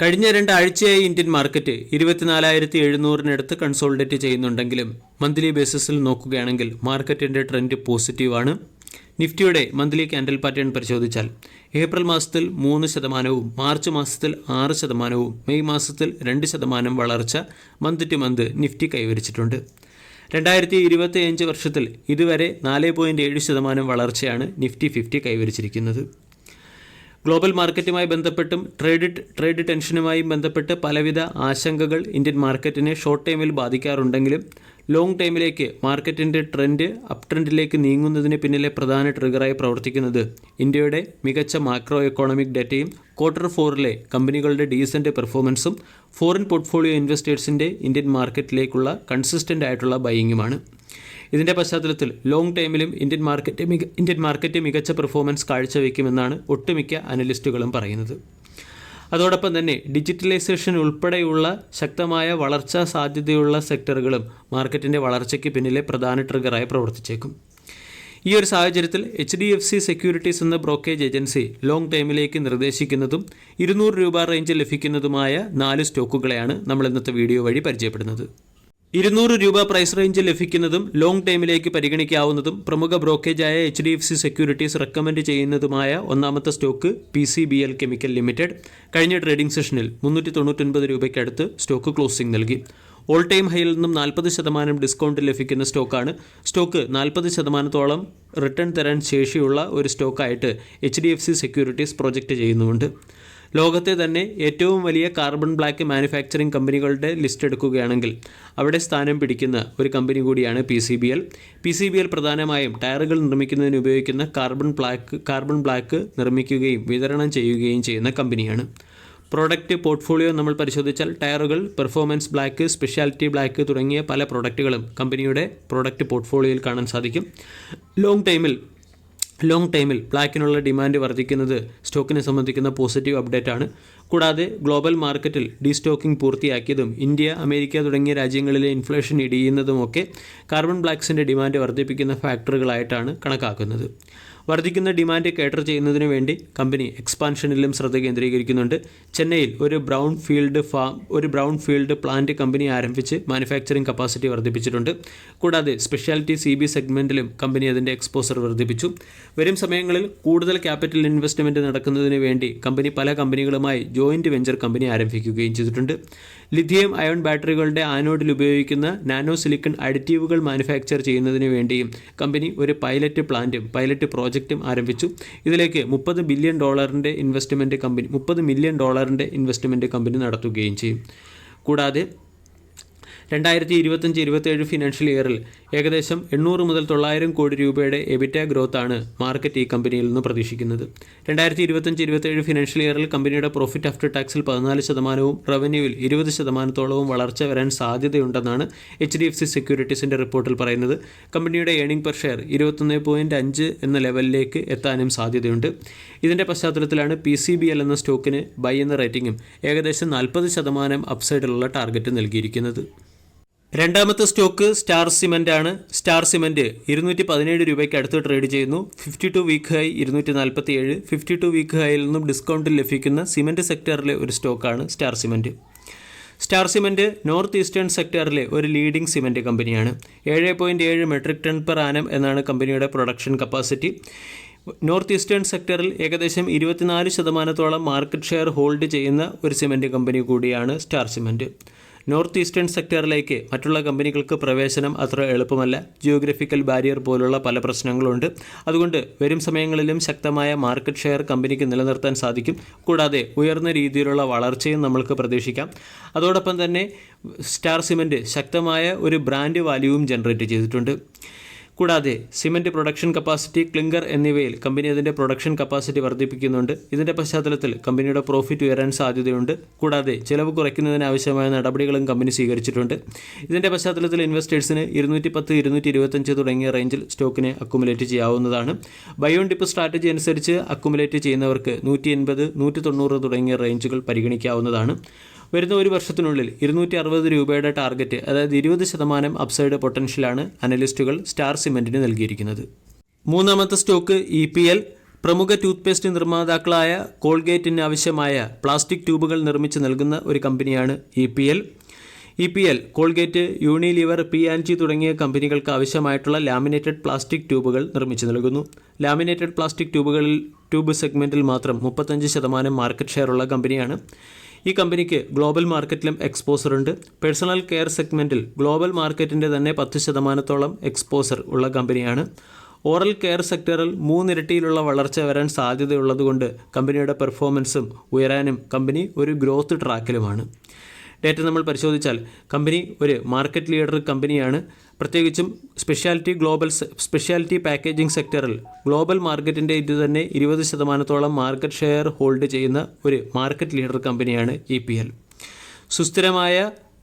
കഴിഞ്ഞ രണ്ടാഴ്ചയായി Indian market ഇരുപത്തിനാലായിരത്തി എഴുന്നൂറിനടുത്ത് കൺസോൾഡേറ്റ് ചെയ്യുന്നുണ്ടെങ്കിലും മന്ത്ലി ബേസിസിൽ നോക്കുകയാണെങ്കിൽ മാർക്കറ്റിന്റെ ട്രെൻഡ് പോസിറ്റീവാണ്. നിഫ്റ്റിയുടെ മന്ത്ലി ക്യാൻഡൽ പാറ്റേൺ പരിശോധിച്ചാൽ ഏപ്രിൽ മാസത്തിൽ മൂന്ന് ശതമാനവും മാർച്ച് മാസത്തിൽ ആറ് ശതമാനവും മെയ് മാസത്തിൽ രണ്ട് ശതമാനം വളർച്ച മന്ത് ടു മന്ത് നിഫ്റ്റി കൈവരിച്ചിട്ടുണ്ട്. രണ്ടായിരത്തി ഇരുപത്തി അഞ്ച് വർഷത്തിൽ ഇതുവരെ നാല് പോയിന്റ് ഏഴ് ശതമാനം വളർച്ചയാണ് നിഫ്റ്റി ഫിഫ്റ്റി കൈവരിച്ചിരിക്കുന്നത്. ഗ്ലോബൽ മാർക്കറ്റുമായി ബന്ധപ്പെട്ടും ട്രേഡ് ട്രേഡ് ടെൻഷനുമായും ബന്ധപ്പെട്ട് പലവിധ ആശങ്കകൾ ഇന്ത്യൻ മാർക്കറ്റിനെ ഷോർട്ട് ടൈമിൽ ബാധിക്കാറുണ്ടെങ്കിലും ലോങ് ടൈമിലേക്ക് മാർക്കറ്റിന്റെ ട്രെൻഡ് അപ് ട്രെൻഡിലേക്ക് നീങ്ങുന്നതിന് പിന്നിലെ പ്രധാന ട്രിഗറായി പ്രവർത്തിക്കുന്നത് ഇന്ത്യയുടെ മികച്ച മാക്രോ എക്കോണമിക് ഡേറ്റയും ക്വാർട്ടർ ഫോറിലെ കമ്പനികളുടെ ഡീസന്റ് പെർഫോമൻസും ഫോറിൻ പോർട്ട്ഫോളിയോ ഇൻവെസ്റ്റേഴ്സിന്റെ ഇന്ത്യൻ മാർക്കറ്റിലേക്കുള്ള കൺസിസ്റ്റന്റ് ആയിട്ടുള്ള ബൈയിങ്ങുമാണ് ഇതിന്റെ പശ്ചാത്തലത്തിൽ ലോങ് ടൈമിലും ഇന്ത്യൻ മാർക്കറ്റ് ഇന്ത്യൻ മാർക്കറ്റ് മികച്ച പെർഫോമൻസ് കാഴ്ചവെക്കുമെന്നാണ് ഒട്ടുമിക്ക അനലിസ്റ്റുകളും പറയുന്നത്. അതോടൊപ്പം തന്നെ ഡിജിറ്റലൈസേഷൻ ഉൾപ്പെടെയുള്ള ശക്തമായ വളർച്ചാ സാധ്യതയുള്ള സെക്ടറുകളും മാർക്കറ്റിന്റെ വളർച്ചയ്ക്ക് പിന്നിലെ പ്രധാന ട്രിഗറായി പ്രവർത്തിച്ചേക്കും. ഈ ഒരു സാഹചര്യത്തിൽ H D F C securities എന്ന ബ്രോക്കേജ് ഏജൻസി ലോങ് ടൈമിലേക്ക് നിർദ്ദേശിക്കുന്നതും ഇരുന്നൂറ് രൂപ റേഞ്ചിൽ ലഭിക്കുന്നതുമായ നാല് സ്റ്റോക്കുകളെയാണ് നമ്മൾ ഇന്നത്തെ വീഡിയോ വഴി പരിചയപ്പെടുന്നത്. ഇരുന്നൂറ് രൂപ പ്രൈസ് റേഞ്ചിൽ ലഭിക്കുന്നതും ലോങ് ടൈമിലേക്ക് പരിഗണിക്കാവുന്നതും പ്രമുഖ ബ്രോക്കേജായ H D F C securities recommend ചെയ്യുന്നതുമായ ഒന്നാമത്തെ stock P C B L chemical limited കഴിഞ്ഞ ട്രേഡിംഗ് സെഷനിൽ മുന്നൂറ്റി തൊണ്ണൂറ്റൊൻപത് രൂപയ്ക്കടുത്ത് സ്റ്റോക്ക് ക്ലോസിംഗ് നൽകി. ഓൾ ടൈം ഹൈയിൽ നിന്നും നാൽപ്പത് ശതമാനം ഡിസ്കൗണ്ട് ലഭിക്കുന്ന സ്റ്റോക്കാണ് സ്റ്റോക്ക് നാൽപ്പത് ശതമാനത്തോളം റിട്ടേൺ തരാൻ ശേഷിയുള്ള ഒരു സ്റ്റോക്കായിട്ട് H D F C securities project ചെയ്യുന്നുമുണ്ട്. ലോകത്തെ തന്നെ ഏറ്റവും വലിയ കാർബൺ ബ്ലാക്ക് മാനുഫാക്ചറിംഗ് കമ്പനികളുടെ ലിസ്റ്റ് എടുക്കുകയാണെങ്കിൽ അവിടെ സ്ഥാനം പിടിക്കുന്ന ഒരു കമ്പനി കൂടിയാണ് P C B L P C B L പ്രധാനമായും ടയറുകൾ നിർമ്മിക്കുന്നതിന് ഉപയോഗിക്കുന്ന കാർബൺ ബ്ലാക്ക് കാർബൺ ബ്ലാക്ക് നിർമ്മിക്കുകയും വിതരണം ചെയ്യുകയും ചെയ്യുന്ന കമ്പനിയാണ്. പ്രോഡക്റ്റ് പോർട്ട്ഫോളിയോ നമ്മൾ പരിശോധിച്ചാൽ ടയറുകൾ പെർഫോമൻസ് ബ്ലാക്ക് സ്പെഷ്യാലിറ്റി ബ്ലാക്ക് തുടങ്ങിയ പല പ്രോഡക്റ്റുകളും കമ്പനിയുടെ പ്രോഡക്റ്റ് പോർട്ട്ഫോളിയോയിൽ കാണാൻ സാധിക്കും. ലോങ് ടൈമിൽ ലോങ് ടൈമിൽ ബ്ലാക്കിനുള്ള ഡിമാൻഡ് വർദ്ധിക്കുന്നത് സ്റ്റോക്കിനെ സംബന്ധിക്കുന്ന പോസിറ്റീവ് അപ്ഡേറ്റ് ആണ്. കൂടാതെ ഗ്ലോബൽ മാർക്കറ്റിൽ ഡീസ്റ്റോക്കിംഗ് പൂർത്തിയാക്കിയതും ഇന്ത്യ അമേരിക്ക തുടങ്ങിയ രാജ്യങ്ങളിലെ ഇൻഫ്ലേഷൻ ഇടിയുന്നതുമൊക്കെ കാർബൺ ബ്ലാക്സിന്റെ ഡിമാൻഡ് വർദ്ധിപ്പിക്കുന്ന ഫാക്ടറുകളായിട്ടാണ് കണക്കാക്കുന്നത്. വർദ്ധിക്കുന്ന ഡിമാൻഡ് കേറ്റർ ചെയ്യുന്നതിനു വേണ്ടി കമ്പനി എക്സ്പാൻഷനിലും ശ്രദ്ധ കേന്ദ്രീകരിക്കുന്നുണ്ട്. ചെന്നൈയിൽ ഒരു ബ്രൗൺ ഫീൽഡ് ഫാം ഒരു ബ്രൗൺ ഫീൽഡ് പ്ലാന്റ് കമ്പനി ആരംഭിച്ച് മാനുഫാക്ചറിംഗ് കപ്പാസിറ്റി വർദ്ധിപ്പിച്ചിട്ടുണ്ട്. കൂടാതെ സ്പെഷ്യാലിറ്റി സി ബി സെഗ്മെന്റിലും കമ്പനി അതിന്റെ എക്സ്പോസർ വർദ്ധിപ്പിച്ചു. വരും സമയങ്ങളിൽ കൂടുതൽ ക്യാപിറ്റൽ ഇൻവെസ്റ്റ്മെന്റ് നടക്കുന്നതിന് വേണ്ടി കമ്പനി പല കമ്പനികളുമായി ജോയിന്റ് വെഞ്ചർ കമ്പനി ആരംഭിക്കുകയും ചെയ്തിട്ടുണ്ട്. ലിഥിയം അയോൺ ബാറ്ററികളുടെ ആനോഡിൽ ഉപയോഗിക്കുന്ന നാനോ സിലിക്കൺ അഡിറ്റീവുകൾ മാനുഫാക്ചർ ചെയ്യുന്നതിന് വേണ്ടിയും കമ്പനി ഒരു പൈലറ്റ് പ്ലാന്റും പൈലറ്റ് പ്രോജക്റ്റും ആരംഭിച്ചു. ഇതിലേക്ക് മുപ്പത് ബില്യൺ ഡോളറിന്റെ ഇൻവെസ്റ്റ്മെന്റ് കമ്പനി മുപ്പത് മില്യൺ ഡോളറിന്റെ ഇൻവെസ്റ്റ്മെന്റ് കമ്പനി നടത്തുകയും ചെയ്യും. കൂടാതെ രണ്ടായിരത്തി ഇരുപത്തഞ്ച് ഇരുപത്തേഴ് ഫിനാൻഷ്യൽ ഇയറിൽ ഏകദേശം എണ്ണൂറ് മുതൽ തൊള്ളായിരം കോടി രൂപയുടെ എബിറ്റ ആണ് മാർക്കറ്റ് ഈ കമ്പനിയിൽ നിന്ന് പ്രതീക്ഷിക്കുന്നത്. രണ്ടായിരത്തി ഇരുപത്തഞ്ച് ഇരുപത്തേഴ് ഫിനാൻഷ്യൽ ഇയറിൽ കമ്പനിയുടെ പ്രോഫിറ്റ് ആഫ്റ്റർ ടാക്സിൽ പതിനാല് ശതമാനവും റവന്യൂവിൽ ഇരുപത് ശതമാനത്തോളവും വളർച്ച വരാൻ സാധ്യതയുണ്ടെന്നാണ് എച്ച് ഡി എഫ് സി സെക്യൂരിറ്റീസിന്റെ റിപ്പോർട്ടിൽ പറയുന്നത്. കമ്പനിയുടെ ഏണിംഗ് പെർ ഷെയർ ഇരുപത്തൊന്ന് പോയിന്റ് അഞ്ച് എന്ന ലെവലിലേക്ക് എത്താനും സാധ്യതയുണ്ട്. ഇതിന്റെ പശ്ചാത്തലത്തിലാണ് പി സി ബി എൽ എന്ന സ്റ്റോക്കിന് ബൈ എന്ന റേറ്റിംഗും ഏകദേശം നാൽപ്പത് ശതമാനം അപ്സൈഡിലുള്ള ടാർഗറ്റ് നൽകിയിരിക്കുന്നത്. രണ്ടാമത്തെ സ്റ്റോക്ക് സ്റ്റാർ സിമെന്റ് ആണ് സ്റ്റാർ സിമെന്റ് ഇരുന്നൂറ്റി പതിനേഴ് രൂപയ്ക്ക് അടുത്ത് ട്രേഡ് ചെയ്യുന്നു. ഫിഫ്റ്റി ടു വീക്ക് ഹൈ ഇരുന്നൂറ്റി നാൽപ്പത്തി ഏഴ് ഫിഫ്റ്റി ടു വീക്ക് ഹൈയിൽ നിന്നും ഡിസ്കൗണ്ട് ലഭിക്കുന്ന സിമെന്റ് സെക്ടറിലെ ഒരു സ്റ്റോക്കാണ് star cement. Star cement north eastern സെക്ടറിലെ ഒരു ലീഡിംഗ് സിമെന്റ് കമ്പനിയാണ്. ഏഴ് പോയിന്റ് ഏഴ് മെട്രിക് ടൺ പെർ ആനം എന്നാണ് കമ്പനിയുടെ പ്രൊഡക്ഷൻ കപ്പാസിറ്റി. നോർത്ത് ഈസ്റ്റേൺ സെക്ടറിൽ ഏകദേശം ഇരുപത്തിനാല് ശതമാനത്തോളം മാർക്കറ്റ് ഷെയർ ഹോൾഡ് ചെയ്യുന്ന ഒരു സിമെന്റ് കമ്പനി കൂടിയാണ് സ്റ്റാർ സിമന്റ് നോർത്ത് ഈസ്റ്റേൺ സെക്ടറിലേക്ക് മറ്റുള്ള കമ്പനികൾക്ക് പ്രവേശനം അത്ര എളുപ്പമല്ല. ജിയോഗ്രഫിക്കൽ ബാരിയർ പോലുള്ള പല പ്രശ്നങ്ങളുണ്ട്. അതുകൊണ്ട് വരും സമയങ്ങളിലും ശക്തമായ മാർക്കറ്റ് ഷെയർ കമ്പനിക്ക് നിലനിർത്താൻ സാധിക്കും. കൂടാതെ ഉയർന്ന രീതിയിലുള്ള വളർച്ചയും നമ്മൾക്ക് പ്രതീക്ഷിക്കാം. അതോടൊപ്പം തന്നെ സ്റ്റാർ സിമന്റ് ശക്തമായ ഒരു ബ്രാൻഡ് വാല്യൂവും ജനറേറ്റ് ചെയ്തിട്ടുണ്ട്. കൂടാതെ സിമന്റ് പ്രൊഡക്ഷൻ കപ്പാസിറ്റി ക്ലിങ്കർ എന്നിവയിൽ കമ്പനി അതിന്റെ പ്രൊഡക്ഷൻ കപ്പാസിറ്റി വർദ്ധിപ്പിക്കുന്നുണ്ട്. ഇതിന്റെ പശ്ചാത്തലത്തിൽ കമ്പനിയുടെ പ്രോഫിറ്റ് ഉയരാൻ സാധ്യതയുണ്ട്. കൂടാതെ ചെലവ് കുറയ്ക്കുന്നതിന് ആവശ്യമായ നടപടികളും കമ്പനി സ്വീകരിച്ചിട്ടുണ്ട്. ഇതിന്റെ പശ്ചാത്തലത്തിൽ ഇൻവെസ്റ്റേഴ്സിന് ഇരുന്നൂറ്റി പത്ത് ഇരുന്നൂറ്റി ഇരുപത്തഞ്ച് തുടങ്ങിയ റേഞ്ചിൽ സ്റ്റോക്കിനെ അക്കുമുലേറ്റ് ചെയ്യാവുന്നതാണ് ബയോൺ ഡിപ്പ് സ്ട്രാറ്റജി അനുസരിച്ച് അക്കുമുലേറ്റ് ചെയ്യുന്നവർക്ക് നൂറ്റി എൺപത് നൂറ്റി തൊണ്ണൂറ് തുടങ്ങിയ റേഞ്ചുകൾ പരിഗണിക്കാവുന്നതാണ്. വരുന്ന ഒരു വർഷത്തിനുള്ളിൽ ഇരുന്നൂറ്റി അറുപത് രൂപയുടെ ടാർഗറ്റ് അതായത് ഇരുപത് ശതമാനം അപ്സൈഡ് പൊട്ടൻഷ്യലാണ് അനലിസ്റ്റുകൾ സ്റ്റാർ സിമെന്റിന് നൽകിയിരിക്കുന്നത്. മൂന്നാമത്തെ സ്റ്റോക്ക് ഇ പി എൽ പ്രമുഖ ടൂത്ത്പേസ്റ്റ് നിർമ്മാതാക്കളായ കോൾഗേറ്റിന് ആവശ്യമായ പ്ലാസ്റ്റിക് ട്യൂബുകൾ നിർമ്മിച്ച് നൽകുന്ന ഒരു കമ്പനിയാണ് E P L. E P L Colgate Unilever P and G തുടങ്ങിയ കമ്പനികൾക്ക് ആവശ്യമായിട്ടുള്ള ലാമിനേറ്റഡ് പ്ലാസ്റ്റിക് ട്യൂബുകൾ നിർമ്മിച്ചു നൽകുന്നു. ലാമിനേറ്റഡ് പ്ലാസ്റ്റിക് ട്യൂബുകളിൽ ട്യൂബ് സെഗ്മെന്റിൽ മാത്രം മുപ്പത്തഞ്ച് ശതമാനം മാർക്കറ്റ് ഷെയർ ഉള്ള കമ്പനിയാണ്. ഈ കമ്പനിക്ക് ഗ്ലോബൽ മാർക്കറ്റിലും എക്സ്പോസർ ഉണ്ട്. പേഴ്സണൽ കെയർ സെഗ്മെന്റിൽ ഗ്ലോബൽ മാർക്കറ്റിന്റെ തന്നെ പത്ത് ശതമാനത്തോളം എക്സ്പോസർ ഉള്ള കമ്പനിയാണ്. ഓറൽ കെയർ സെക്ടറിൽ മൂന്നിരട്ടിയിലുള്ള വളർച്ച വരാൻ സാധ്യതയുള്ളതുകൊണ്ട് കമ്പനിയുടെ പെർഫോമൻസും ഉയരാനും കമ്പനി ഒരു ഗ്രോത്ത് ട്രാക്കിലുമാണ് ഡേറ്റ നമ്മൾ പരിശോധിച്ചാൽ കമ്പനി ഒരു മാർക്കറ്റ് ലീഡർ കമ്പനിയാണ്. പ്രത്യേകിച്ചും സ്പെഷ്യാലിറ്റി ഗ്ലോബൽ സ്പെഷ്യാലിറ്റി പാക്കേജിംഗ് സെക്ടറിൽ ഗ്ലോബൽ മാർക്കറ്റിന്റെ ഇത് തന്നെ ഇരുപത് ശതമാനത്തോളം മാർക്കറ്റ് ഷെയർ ഹോൾഡ് ചെയ്യുന്ന ഒരു മാർക്കറ്റ് ലീഡർ കമ്പനിയാണ് ഇ പി എൽ സുസ്ഥിരമായ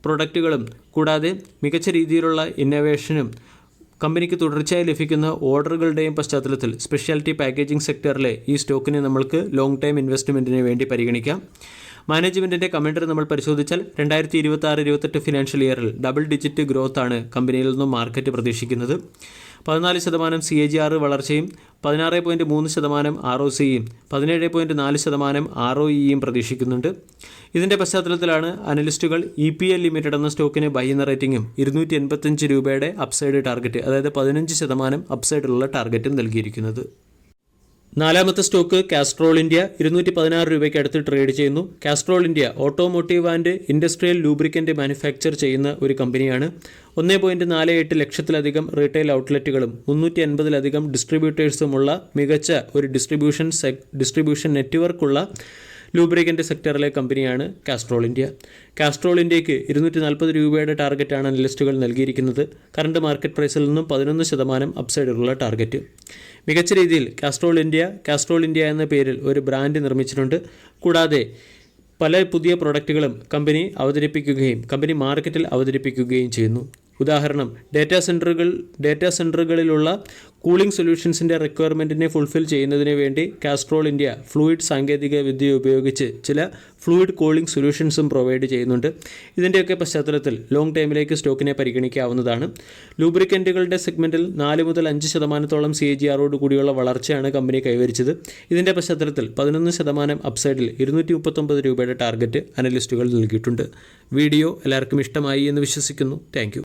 പ്രൊഡക്റ്റുകളും കൂടാതെ മികച്ച രീതിയിലുള്ള ഇന്നോവേഷനും കമ്പനിക്ക് തുടർച്ചയായി ലഭിക്കുന്ന ഓർഡറുകളുടെയും പശ്ചാത്തലത്തിൽ സ്പെഷ്യാലിറ്റി പാക്കേജിംഗ് സെക്ടറിലെ ഈ സ്റ്റോക്കിനെ നമ്മൾക്ക് ലോങ് ടൈം ഇൻവെസ്റ്റ്മെന്റിന് വേണ്ടി പരിഗണിക്കാം. മാനേജ്മെന്റിന്റെ കമന്റർ നമ്മൾ പരിശോധിച്ചാൽ രണ്ടായിരത്തി ഇരുപത്തി ആറ് ഇരുപത്തെട്ട് ഫിനാൻഷ്യൽ ഇയറിൽ ഡബിൾ ഡിജിറ്റ് ഗ്രോത്ത് ആണ് കമ്പനിയിൽ നിന്നും മാർക്കറ്റ് പ്രതീക്ഷിക്കുന്നത്. പതിനാല് ശതമാനം സി എ ജി ആർ വളർച്ചയും പതിനാറ് പോയിന്റ് മൂന്ന് ശതമാനം ആർ ഒ സിയും പതിനേഴ് പോയിന്റ് നാല് ശതമാനം ആർ ഒ ഇയും പ്രതീക്ഷിക്കുന്നുണ്ട്. ഇതിന്റെ പശ്ചാത്തലത്തിലാണ് അനലിസ്റ്റുകൾ ഇ പി എൽ ലിമിറ്റഡ് എന്ന സ്റ്റോക്കിന് ബൈ എന്ന റേറ്റിംഗും ഇരുന്നൂറ്റി എൺപത്തഞ്ച് രൂപയുടെ അപ്സൈഡ് ടാർഗറ്റ് അതായത് പതിനഞ്ച് ശതമാനം അപ്സൈഡിലുള്ള ടാർഗറ്റും നൽകിയിരിക്കുന്നത്. നാലാമത്തെ സ്റ്റോക്ക് കാസ്ട്രോൾ ഇന്ത്യ ഇരുന്നൂറ്റി പതിനാറ് രൂപയ്ക്ക് അടുത്ത് ട്രേഡ് ചെയ്യുന്നു. Castrol India automotive and industrial lubricant manufacture ചെയ്യുന്ന ഒരു കമ്പനിയാണ്. ഒന്നേ പോയിന്റ് നാല് എട്ട് ലക്ഷത്തിലധികം റീറ്റെയിൽ ഔട്ട്ലെറ്റുകളും മുന്നൂറ്റി അൻപതിലധികം ഡിസ്ട്രിബ്യൂട്ടേഴ്സുമുള്ള മികച്ച ഒരു ഡിസ്ട്രിബ്യൂഷൻ ഡിസ്ട്രിബ്യൂഷൻ നെറ്റ്വർക്കുള്ള ലൂബ്രിക്കന്റ് സെക്ടറിലെ കമ്പനിയാണ് കാസ്ട്രോൾ ഇന്ത്യ. കാസ്ട്രോൾ ഇന്ത്യയ്ക്ക് ഇരുന്നൂറ്റി നാൽപ്പത് രൂപയുടെ ടാർഗറ്റാണ് അനലിസ്റ്റുകൾ നൽകിയിരിക്കുന്നത്. കറണ്ട് മാർക്കറ്റ് പ്രൈസിൽ നിന്നും പതിനൊന്ന് ശതമാനം അപ്സൈഡുള്ള ടാർഗറ്റ്. മികച്ച രീതിയിൽ കാസ്ട്രോൾ ഇന്ത്യ കാസ്ട്രോൾ ഇന്ത്യ എന്ന പേരിൽ ഒരു ബ്രാൻഡ് നിർമ്മിച്ചിട്ടുണ്ട്. കൂടാതെ പല പുതിയ പ്രൊഡക്റ്റുകളും കമ്പനി അവതരിപ്പിക്കുകയും കമ്പനി മാർക്കറ്റിൽ അവതരിപ്പിക്കുകയും ചെയ്യുന്നു. ഉദാഹരണം ഡാറ്റാ സെന്ററുകൾ ഡാറ്റാ സെന്ററുകളിലുള്ള കൂളിംഗ് സൊല്യൂഷൻസിന്റെ റിക്വയർമെന്റിനെ ഫുൾഫിൽ ചെയ്യുന്നതിന് വേണ്ടി കാസ്ട്രോൾ ഇന്ത്യ ഫ്ലൂയിഡ് സാങ്കേതിക വിദ്യ ഉപയോഗിച്ച് ചില ഫ്ലൂയിഡ് കൂളിംഗ് സൊല്യൂഷൻസും പ്രൊവൈഡ് ചെയ്യുന്നുണ്ട്. ഇതിന്റെയൊക്കെ പശ്ചാത്തലത്തിൽ ലോങ് ടൈമിലേക്ക് സ്റ്റോക്കിനെ പരിഗണിക്കാവുന്നതാണ്. ലൂബ്രിക്കന്റുകളുടെ സെഗ്മെന്റിൽ നാല് മുതൽ അഞ്ച് ശതമാനത്തോളം സി ജി ആറോട് കൂടിയുള്ള വളർച്ചയാണ് കമ്പനി കൈവരിച്ചത്. ഇതിന്റെ പശ്ചാത്തലത്തിൽ പതിനൊന്ന് ശതമാനം അപ്സൈഡിൽ ഇരുന്നൂറ്റി മുപ്പത്തൊമ്പത് രൂപയുടെ ടാർഗറ്റ് അനലിസ്റ്റുകൾ നൽകിയിട്ടുണ്ട്. വീഡിയോ എല്ലാവർക്കും ഇഷ്ടമായി എന്ന് വിശ്വസിക്കുന്നു. താങ്ക്